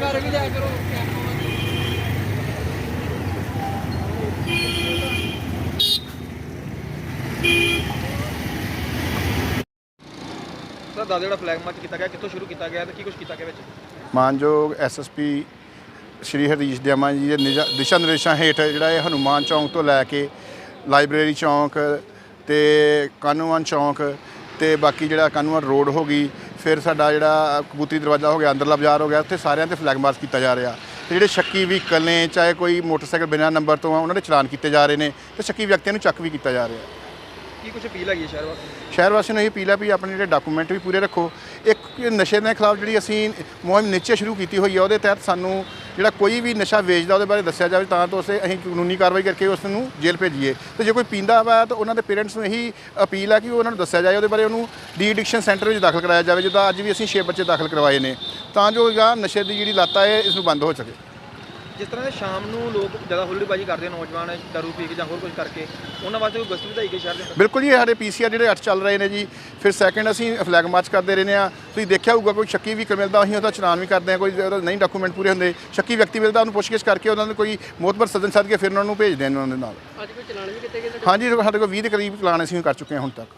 ਘਰ ਵੀ ਲਿਆ ਕਰੋ। ਦਾ ਜਿਹੜਾ ਫਲੈਗ ਮਾਰਚ ਕੀਤਾ ਗਿਆ ਕਿੱਥੋਂ ਸ਼ੁਰੂ ਕੀਤਾ ਗਿਆ ਤੇ ਕੀ ਕੁਝ ਕੀਤਾ ਗਿਆ ਵਿੱਚ? ਮਾਨਯੋਗ ਐਸਐਸਪੀ ਸ਼੍ਰੀ ਹਰੀਸ਼ ਦਿਆਮਾ ਜੀ ਦੇ ਨਿਜਾ- ਦਿਸ਼ਾ ਨਿਰਦੇਸ਼ਾਂ ਹੇਠ ਜਿਹੜਾ ਇਹ ਹਨੂਮਾਨ ਚੌਂਕ ਤੋਂ ਲੈ ਕੇ ਲਾਇਬ੍ਰੇਰੀ ਚੌਂਕ ਤੇ ਕਾਨੂੰਨ ਚੌਂਕ ਤੇ ਬਾਕੀ ਜਿਹੜਾ ਕਾਨੂੰਨ ਰੋਡ ਹੋ ਗਈ ਫਿਰ ਸਾਡਾ ਜਿਹੜਾ ਕਬੂਤਰੀ ਦਰਵਾਜ਼ਾ ਹੋ ਗਿਆ ਅੰਦਰਲਾ ਬਾਜ਼ਾਰ ਹੋ ਗਿਆ ਉੱਥੇ ਸਾਰਿਆਂ ਤੇ ਫਲੈਗ ਮਾਰਚ ਕੀਤਾ ਜਾ ਰਿਹਾ। ਤੇ ਜਿਹੜੇ ਸ਼ੱਕੀ ਵਹੀਕਲ ਨੇ ਚਾਹੇ ਕੋਈ ਮੋਟਰਸਾਈਕਲ ਬਿਨਾਂ ਨੰਬਰ ਤੋਂ ਆ ਉਹਨਾਂ ਦੇ ਚਲਾਨ ਕੀਤੇ ਜਾ ਰਹੇ ਨੇ ਤੇ ਸ਼ੱਕੀ ਵਿਅਕਤੀਆਂ ਨੂੰ ਚੱਕ ਵੀ ਕੀਤਾ ਜਾ ਰਿਹਾ। ਕੀ ਕੁਝ ਅਪੀਲ ਹੈਗੀ ਹੈ ਸ਼ਹਿਰ ਵਾਸਤੇ ਸ਼ਹਿਰ ਵਾਸੀਆਂ ਨੂੰ ਇਹ ਅਪੀਲ ਹੈ ਵੀ ਆਪਣੇ ਜਿਹੜੇ ਡਾਕੂਮੈਂਟ ਵੀ ਪੂਰੇ ਰੱਖੋ। ਇੱਕ ਨਸ਼ੇ ਦੇ ਖਿਲਾਫ ਜਿਹੜੀ ਅਸੀਂ ਮੁਹਿੰਮ ਨਿਸ਼ਚੈ ਸ਼ੁਰੂ ਕੀਤੀ ਹੋਈ ਹੈ ਉਹਦੇ ਤਹਿਤ ਸਾਨੂੰ ਜਿਹੜਾ ਕੋਈ ਵੀ ਨਸ਼ਾ ਵੇਚਦਾ, ਉਹਦੇ ਬਾਰੇ ਦੱਸਿਆ ਜਾਵੇ ਤਾਂ ਤੋਂ ਅਸੀਂ ਕਾਨੂੰਨੀ ਕਾਰਵਾਈ ਕਰਕੇ ਉਸ ਨੂੰ ਜੇਲ੍ਹ ਭੇਜੀਏ। ਤੇ ਜੇ ਕੋਈ ਪੀਂਦਾ ਵਾ ਤਾਂ ਉਹਨਾਂ ਦੇ ਪੇਰੈਂਟਸ ਨੂੰ ਇਹੀ ਅਪੀਲ ਹੈ ਕਿ ਉਹਨਾਂ ਨੂੰ ਦੱਸਿਆ ਜਾਏ, ਉਹਦੇ ਬਾਰੇ ਉਹਨੂੰ ਡੀ ਐਡਿਕਸ਼ਨ ਸੈਂਟਰ ਵਿੱਚ ਦਾਖਲ ਕਰਾਇਆ ਜਾਵੇ, ਜਿੱਦਾਂ ਅੱਜ ਵੀ ਅਸੀਂ 6 ਬੱਚੇ ਦਾਖਲ ਕਰਵਾਏ ਨੇ। ਤਾਂ ਜੋ ਜਾਂ ਨਸ਼ੇ ਦੀ ਜਿਹੜੀ ਲੱਤ ਹੈ ਇਸ ਨੂੰ ਬੰਦ ਹੋ ਸਕੇ। ਜਿਸ ਤਰ੍ਹਾਂ ਦੇ ਸ਼ਾਮ ਨੂੰ ਲੋਕ ਜ਼ਿਆਦਾ ਹੁੱਲੜਬਾਜੀ ਕਰਦੇ ਨੌਜਵਾਨ ਦਾਰੂ ਪੀ ਕੇ ਜਾਂ ਹੋਰ ਕੁਝ ਕਰਕੇ ਉਹਨਾਂ ਵਾਸਤੇ ਕੋਈ ਗਸਤ ਵਧਾਈ ਗਈ ਸ਼ਹਿਰ ਦੇ ਅੰਦਰ? ਬਿਲਕੁਲ ਜੀ ਇਹ ਸਾਡੇ ਪੀਸੀਆਰ ਜਿਹੜੇ 8 ਚੱਲ ਰਹੇ ਨੇ ਜੀ ਫਿਰ ਸੈਕੰਡ ਅਸੀਂ ਫਲੈਗ ਮਾਰਚ ਕਰਦੇ ਰਹਿੰਦੇ ਆ ਤੁਸੀਂ ਦੇਖਿਆ ਹੋਊਗਾ ਕੋਈ ਸ਼ੱਕੀ ਵੀ ਮਿਲਦਾ ਅਸੀਂ ਉਹਦਾ ਚਲਾਨ ਵੀ ਕਰਦੇ ਆ ਕੋਈ ਉਹਦਾ ਨਹੀਂ ਡਾਕੂਮੈਂਟ ਪੂਰੇ ਹੁੰਦੇ। ਸ਼ੱਕੀ ਵਿਅਕਤੀ ਮਿਲਦਾ ਉਹਨੂੰ ਪੁੱਛਗਿੱਛ ਕਰਕੇ ਉਹਨਾਂ ਨੂੰ ਕੋਈ ਮੋਤਬਰ ਸੱਜਣ ਸੱਦ ਕੇ ਫਿਰ ਉਹਨਾਂ ਨੂੰ ਭੇਜਦੇ ਆ ਉਹਨਾਂ ਦੇ ਨਾਲ। ਅੱਜ ਕੋਈ ਚਲਾਨ ਵੀ ਕੀਤੇ ਗਏ ਹਾਂਜੀ ਸਾਡੇ ਕੋਲ 20 ਦੇ ਕਰੀਬ ਚਲਾਨ ਅਸੀਂ ਕਰ ਚੁੱਕੇ ਹਾਂ ਹੁਣ ਤੱਕ।